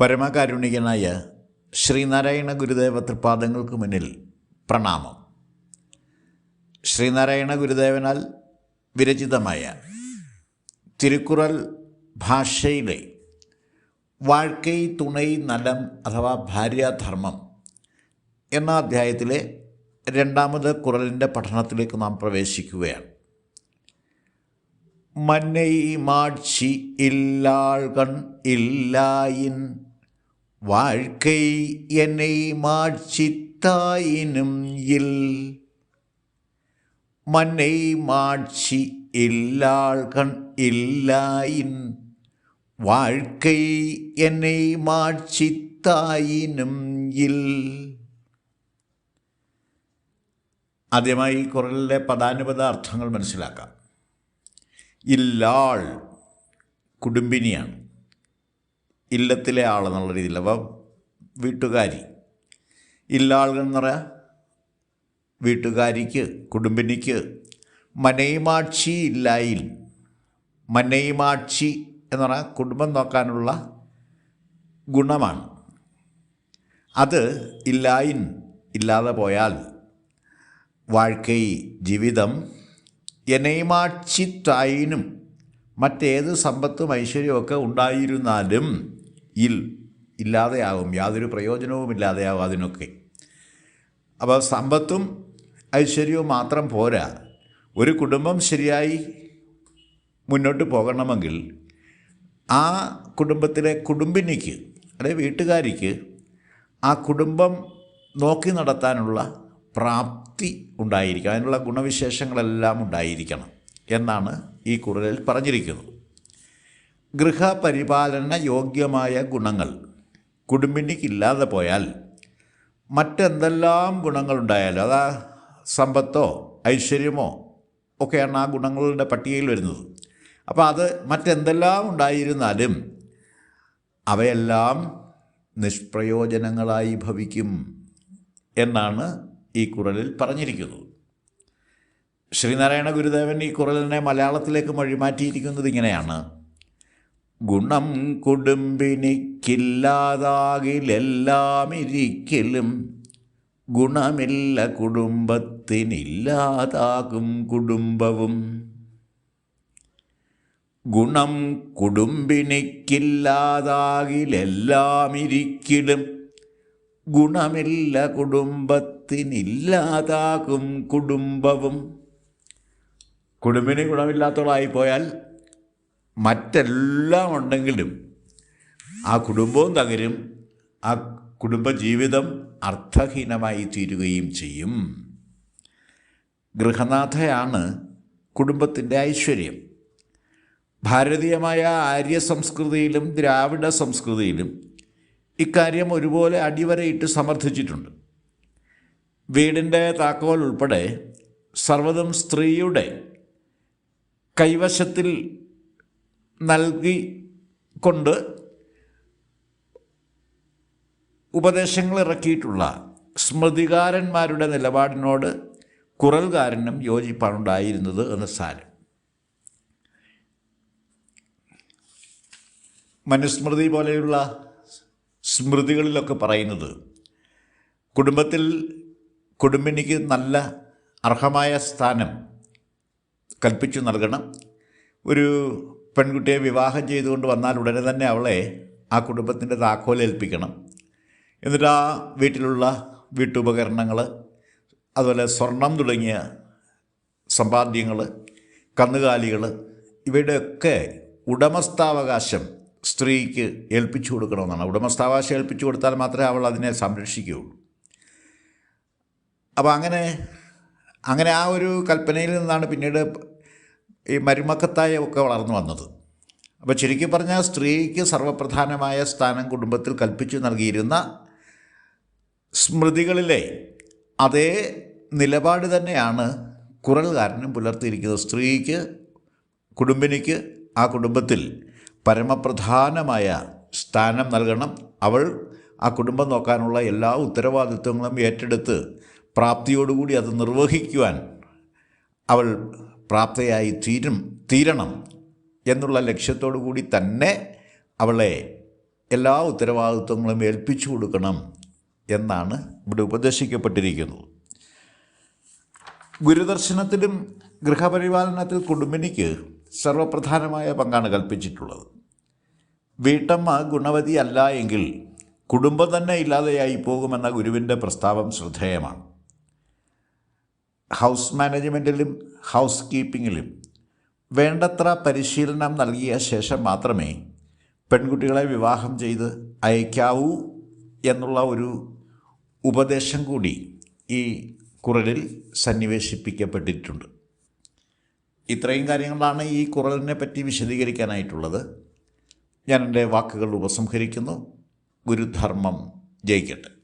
പരമകാരുണികനായ ശ്രീനാരായണ ഗുരുദേവ തൃപാദങ്ങൾക്ക് മുന്നിൽ പ്രണാമം. ശ്രീനാരായണ ഗുരുദേവനാൽ വിരചിതമായ തിരുക്കുറൽ ഭാഷയിലെ വാഴ്ക്കൈ തുണൈ നലം അഥവാ ഭാര്യാധർമ്മം എന്ന അധ്യായത്തിലെ രണ്ടാമത് കുറലിന്റെ പഠനത്തിലേക്ക് നാം പ്രവേശിക്കുകയാണ്. മന്നൈ മാட்சி ഇല്ലാൾകൺ ഇല്ലായിൻ வாழ்க்கை என்னை மாட்சித்தாயினும் இல் மன்னை மாட்சி இல்லாள் கண் இல்லாயின் வாழ்க்கை என்னை மாட்சித்தாயினும் ഇൽ ആദ്യമായി കുറലിലെ പദാനുപത അർത്ഥങ്ങൾ മനസ്സിലാക്കാം ഇല്ലാൾ കുടുംബിനിയാണ് ഇല്ലത്തിലെ ആളെന്നുള്ള രീതിയിൽ. അപ്പോൾ വീട്ടുകാരി. ഇല്ലാളുകൾ എന്ന് പറയാം? വീട്ടുകാരിക്ക് കുടുംബിനിക്ക്. മനയുമാക്ഷി ഇല്ലായിൽ. മനയുമാക്ഷി എന്ന് പറഞ്ഞാൽ കുടുംബം നോക്കാനുള്ള ഗുണമാണ്. അത് ഇല്ലായിൻ ഇല്ലാതെ പോയാൽ വാഴ്ക്കൈ ജീവിതം എനൈമാക്ഷിത്തായിനും മറ്റേത് സമ്പത്തും ഐശ്വര്യമൊക്കെ ഉണ്ടായിരുന്നാലും ഇൽ ഇല്ലാതെയാകും യാതൊരു പ്രയോജനവും ഇല്ലാതെയാകും അതിനൊക്കെ അപ്പോൾ സമ്പത്തും ഐശ്വര്യവും മാത്രം പോരാ. ഒരു കുടുംബം ശരിയായി മുന്നോട്ട് പോകണമെങ്കിൽ ആ കുടുംബത്തിലെ കുടുംബിനിക്ക് അല്ലെ വീട്ടുകാരിക്ക് ആ കുടുംബം നോക്കി നടത്താനുള്ള പ്രാപ്തി ഉണ്ടായിരിക്കണം. അതിനുള്ള ഗുണവിശേഷങ്ങളെല്ലാം ഉണ്ടായിരിക്കണം എന്നാണ് ഈ കുറലിൽ പറഞ്ഞിരിക്കുന്നത്. ഗൃഹപരിപാലന യോഗ്യമായ ഗുണങ്ങൾ കുടുംബിനിക്കില്ലാതെ പോയാൽ മറ്റെന്തെല്ലാം ഗുണങ്ങളുണ്ടായാലും അതാ സമ്പത്തോ ഐശ്വര്യമോ ഒക്കെയാണ് ആ ഗുണങ്ങളുടെ പട്ടികയിൽ വരുന്നത്. അപ്പോൾ അത് മറ്റെന്തെല്ലാം ഉണ്ടായിരുന്നാലും അവയെല്ലാം നിഷ്പ്രയോജനങ്ങളായി ഭവിക്കും എന്നാണ് ഈ കുറലിൽ പറഞ്ഞിരിക്കുന്നത്. ശ്രീനാരായണ ഗുരുദേവൻ ഈ കുറലിനെ മലയാളത്തിലേക്ക് മൊഴിമാറ്റിയിരിക്കുന്നത് ഇങ്ങനെയാണ്. ഗുണം കുടുംബിനിക്കില്ലാതാകിലെല്ലാം ഇരിക്കലും ഗുണമില്ല കുടുംബത്തിനില്ലാതാകും കുടുംബവും. ഗുണം കുടുംബിനിക്കില്ലാതാകിലെല്ലാം ഇരിക്കലും ഗുണമില്ല കുടുംബത്തിനില്ലാതാകും കുടുംബവും. കുടുംബിന് ഗുണമില്ലാത്തവളായി പോയാൽ മറ്റെല്ലാം ഉണ്ടെങ്കിലും ആ കുടുംബവും തകരും ആ കുടുംബജീവിതം അർത്ഥഹീനമായി തീരുകയും ചെയ്യും. ഗൃഹനാഥയാണ് കുടുംബത്തിന്റെ ഐശ്വര്യം. ഭാരതീയമായ ആര്യ സംസ്കൃതിയിലും ദ്രാവിഡ സംസ്കൃതിയിലും ഇക്കാര്യം ഒരുപോലെ അടിവരയിട്ട് സമർത്ഥിച്ചിട്ടുണ്ട്. വീടിന്റെ താക്കോൽ ഉൾപ്പെടെ സർവതും സ്ത്രീയുടെ കൈവശത്തിൽ നൽകി കൊണ്ട് ഉപദേശങ്ങൾ ഇറക്കിയിട്ടുള്ള സ്മൃതികാരന്മാരുടെ നിലപാടിനോട് കുറൽകാരനും യോജിപ്പാണുണ്ടായിരുന്നത് എന്ന് സാരം. മനുസ്മൃതി പോലെയുള്ള സ്മൃതികളിലൊക്കെ പറയുന്നത് കുടുംബത്തിൽ കുടുംബിനിക്ക് നല്ല അർഹമായ സ്ഥാനം കൽപ്പിച്ചു നൽകണം. ഒരു പെൺകുട്ടിയെ വിവാഹം ചെയ്തുകൊണ്ട് വന്നാൽ ഉടനെ തന്നെ അവളെ ആ കുടുംബത്തിന്റെ താക്കോൽ ഏൽപ്പിക്കണം. എന്നിട്ട് ആ വീട്ടിലുള്ള വീട്ടുപകരണങ്ങൾ അതുപോലെ സ്വർണം തുടങ്ങിയ സമ്പാദ്യങ്ങൾ കന്നുകാലികൾ ഇവയുടെയൊക്കെ ഉടമസ്ഥാവകാശം സ്ത്രീക്ക് ഏൽപ്പിച്ചു കൊടുക്കണമെന്നാണ്. ഉടമസ്ഥാവകാശം ഏൽപ്പിച്ചു കൊടുത്താൽ മാത്രമേ അവൾ അതിനെ സംരക്ഷിക്കുകയുള്ളൂ. അപ്പോൾ അങ്ങനെ അങ്ങനെ ആ ഒരു കൽപ്പനയിൽ നിന്നാണ് പിന്നീട് ഈ മരുമക്കത്തായ ഒക്കെ വളർന്നു വന്നത്. അപ്പോൾ ശരിക്കും പറഞ്ഞാൽ സ്ത്രീക്ക് സർവപ്രധാനമായ സ്ഥാനം കുടുംബത്തിൽ കൽപ്പിച്ചു നൽകിയിരുന്ന സ്മൃതികളിലെ അതേ നിലപാട് തന്നെയാണ് കുറൽകാരനും പുലർത്തിയിരിക്കുന്നത്. സ്ത്രീക്ക് കുടുംബിനിക്ക് ആ കുടുംബത്തിൽ പരമപ്രധാനമായ സ്ഥാനം നൽകണം. അവൾ ആ കുടുംബം നോക്കാനുള്ള എല്ലാ ഉത്തരവാദിത്വങ്ങളും ഏറ്റെടുത്ത് പ്രാപ്തിയോടുകൂടി അത് നിർവഹിക്കുവാൻ അവൾ പ്രാപ്തയായി തീരും തീരണം എന്നുള്ള ലക്ഷ്യത്തോടു കൂടി തന്നെ അവളെ എല്ലാ ഉത്തരവാദിത്വങ്ങളും ഏൽപ്പിച്ചു കൊടുക്കണം എന്നാണ് ഇവിടെ ഉപദേശിക്കപ്പെട്ടിരിക്കുന്നത്. ഗുരുദർശനത്തിലും ഗൃഹപരിപാലനത്തിൽ കുടുംബിനിക്ക് സർവപ്രധാനമായ പങ്കാണ് കൽപ്പിച്ചിട്ടുള്ളത്. വീട്ടമ്മ ഗുണവതി അല്ല എങ്കിൽ കുടുംബം തന്നെ ഇല്ലാതെയായി പോകുമെന്ന ഗുരുവിന്റെ പ്രസ്താവം ശ്രദ്ധേയമാണ്. ഹൗസ് മാനേജ്മെന്റിലും ഹൗസ് കീപ്പിങ്ങിലും വേണ്ടത്ര പരിശീലനം നൽകിയ ശേഷം മാത്രമേ പെൺകുട്ടികളെ വിവാഹം ചെയ്ത് അയക്കാവൂ എന്നുള്ള ഒരു ഉപദേശം കൂടി ഈ കുറലിൽ സന്നിവേശിപ്പിക്കപ്പെട്ടിട്ടുണ്ട്. ഇത്രയും കാര്യങ്ങളാണ് ഈ കുറലിനെ പറ്റി വിശദീകരിക്കാനായിട്ടുള്ളത്. ഞാൻ എന്റെ വാക്കുകൾ ഉപസംഹരിക്കുന്നു. ഗുരുധർമ്മം ജയിക്കട്ടെ.